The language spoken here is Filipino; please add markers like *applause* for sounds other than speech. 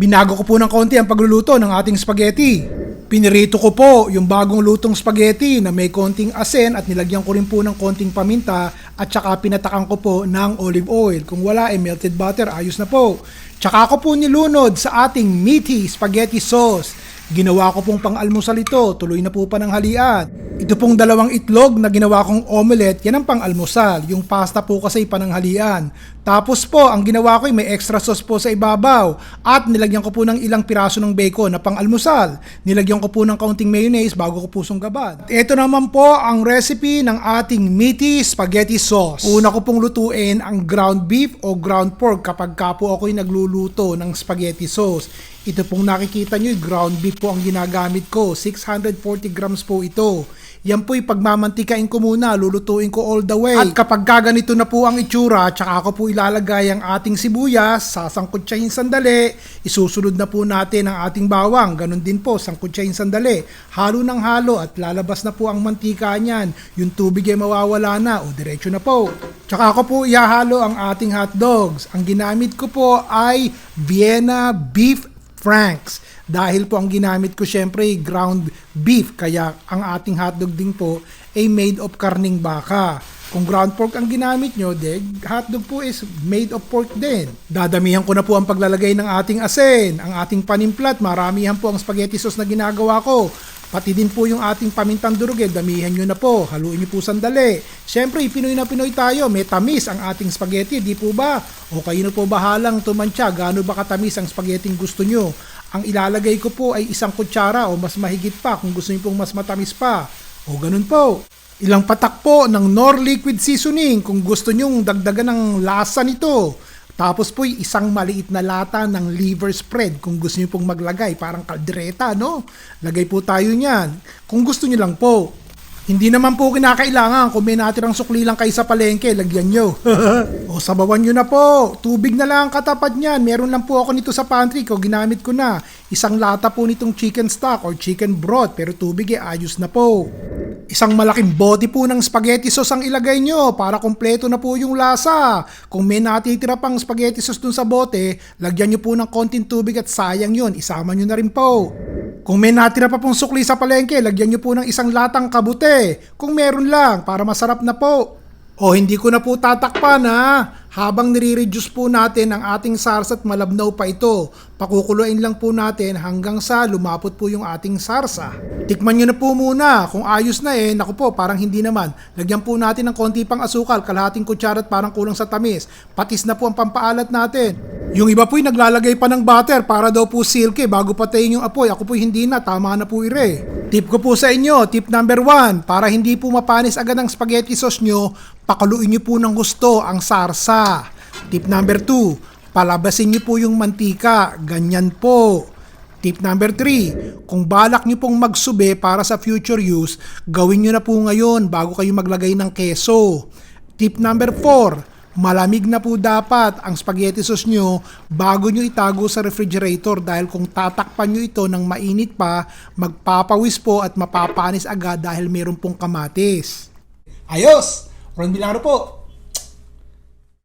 Binago ko po ng konti ang pagluluto ng ating spaghetti. Pinirito ko po yung bagong lutong spaghetti na may konting asin at nilagyan ko rin po ng konting paminta at saka pinatakan ko po ng olive oil. Kung wala ay melted butter, ayos na po. Tsaka ko po nilunod sa ating meaty spaghetti sauce. Ginawa ko pong pang-almusal ito, tuloy na po pananghalian. Ito pong dalawang itlog na ginawa kong omelette, yan ang pang-almusal. Yung pasta po kasi pananghalian. Tapos po, ang ginawa ko ay may extra sauce po sa ibabaw. At nilagyan ko po ng ilang piraso ng bacon na pang-almusal. Nilagyan ko po ng kaunting mayonnaise bago ko po sunggaban. Ito naman po ang recipe ng ating meaty spaghetti sauce. Una ko pong lutuin ang ground beef o ground pork kapag ka po ako'y nagluluto ng spaghetti sauce. Ito pong nakikita nyo, ground beef po ang ginagamit ko. 640 grams po ito. Yan po'y pagmamantikain ko muna, lulutuin ko all the way. At kapag kaganito na po ang itsura, tsaka ko po ilalagay ang ating sibuyas, sasangkutsahin sandali, isusunod na po natin ang ating bawang, ganun din po, sangkutsahin sandali. Halo ng halo at lalabas na po ang mantika niyan. Yung tubig ay mawawala na o diretso na po. Tsaka ko po ihahalo ang ating hot dogs. Ang ginamit ko po ay Vienna Beef Franks. Dahil po ang ginamit ko syempre ground beef kaya ang ating hotdog din po ay made of karning baka. Kung ground pork ang ginamit nyo, de, hotdog po is made of pork din. Dadamihan ko na po ang paglalagay ng ating asin, ang ating panimplat, maramihan po ang spaghetti sauce na ginagawa ko. Pati din po yung ating pamintang durog, eh, damihan nyo na po, haluin nyo po sandali. Siyempre, Pinoy na Pinoy tayo, may tamis ang ating spaghetti, di po ba? O kayo na po bahalang tumansya, gaano ba katamis ang spaghetti gusto nyo? Ang ilalagay ko po ay isang kutsara o mas mahigit pa kung gusto niyo pong mas matamis pa. O ganun po. Ilang patak po ng Nor Liquid Seasoning kung gusto nyong dagdagan ng lasa nito. Tapos po isang maliit na lata ng liver spread kung gusto niyo pong maglagay, parang kaldereta, no? Lagay po tayo niyan. Kung gusto niyo lang po. Hindi naman po kinakailangan kung may natirang sukli lang kayo sa palengke, lagyan nyo. *laughs* o sabawan nyo na po. Tubig na lang ang katapat niyan. Meron lang po ako nito sa pantry ko, ginamit ko na. Isang lata po nitong chicken stock or chicken broth, pero tubig eh ayos na po. Isang malaking bote po ng spaghetti sauce ang ilagay nyo para kompleto na po yung lasa. Kung may natitira pang spaghetti sauce dun sa bote, lagyan nyo po ng konting tubig at sayang yun, isama nyo na rin po. Kung may natira pa pong sukli sa palengke, lagyan nyo po ng isang latang kabute. Kung meron lang, para masarap na po. O hindi ko na po tatakpan ha. Habang nire-reduce po natin ang ating SARS at malabnaw pa ito, pakukuluin lang po natin hanggang sa lumapot po yung ating sarsa. Tikman nyo na po muna. Kung ayos na eh, naku po, parang hindi naman. Lagyan po natin ng konti pang asukal, kalahating kutsara at parang kulang sa tamis. Patis na po ang pampaalat natin. Yung iba po'y naglalagay pa ng butter para daw po silky bago patayin yung apoy. Ako po'y hindi na, tama na po ire. Tip ko po sa inyo, tip number one, para hindi po mapanis agad ang spaghetti sauce nyo, pakuluin nyo po ng gusto ang sarsa. Tip number 2, palabasin niyo po yung mantika, ganyan po. Tip number 3, kung balak niyo pong magsube para sa future use, gawin niyo na po ngayon bago kayo maglagay ng keso. Tip number 4, malamig na po dapat ang spaghetti sauce nyo bago nyo itago sa refrigerator dahil kung tatakpan nyo ito ng mainit pa, magpapawis po at mapapanis agad dahil meron pong kamatis. Ayos! Ron Bilaro po,